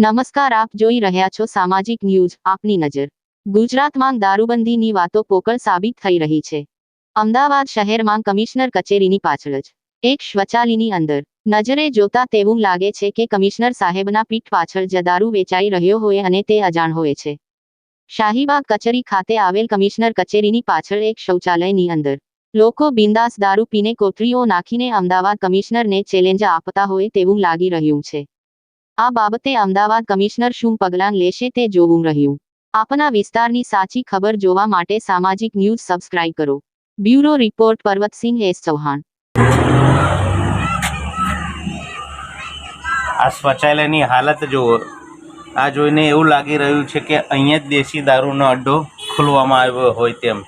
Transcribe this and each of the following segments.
નમસ્કાર, આપ જોઈ રહ્યા છો સામાજિક ન્યૂઝ. આપની નજર. ગુજરાતમાં દારૂબંધીની વાતો પોકળ સાબિત થઈ રહી છે. અમદાવાદ શહેરમાં કમિશનર કચેરીની પાછળ જ. એક શૌચાલયની અંદર. નજરે જોતા તેવું લાગે છે કે કમિશનર સાહેબના પીઠ પાછળ જ દારૂ વેચાઈ રહ્યો હોય અને તે અજાણ હોય છે. શાહીબાગ કચેરી ખાતે આવેલ કમિશનર કચેરીની પાછળ એક શૌચાલયની અંદર. લોકો બિંદાસ દારૂ પીને કોથળીઓ નાખીને અમદાવાદ કમિશનરને ચેલેન્જ આપતા હોય તેવું લાગી રહ્યું છે. આ બાબતે અમદાવાદ કમિશનર શું પગલાં લેશે તે જોવું રહ્યું. આપના વિસ્તારની સાચી ખબર જોવા માટે સામાજિક ન્યૂઝ સબસ્ક્રાઇબ કરો. Bureau report Parvatsinh S Chauhan. આ શૌચાલયની હાલત જુઓ. આ જોઈને એવું લાગી રહ્યું છે કે અહીંયા જ દેશી દારૂનો અડ્ડો ખોલવામાં આવ્યો હોય તેમ.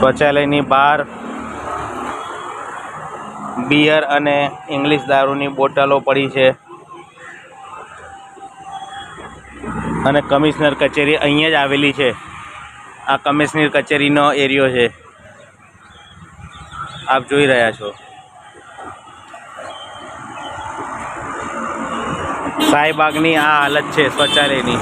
શૌચાલયની બહાર બિયર અને ઇંગ્લિશ દારૂની બોટલો પડી છે. અને કમિશનર કચેરી અહીંયા જ આવેલી છે. આ કમિશનર કચેરીનો એરિયો છે. આપ જોઈ રહ્યા છો. શાહીબાગની આ હાલત છે શૌચાલયની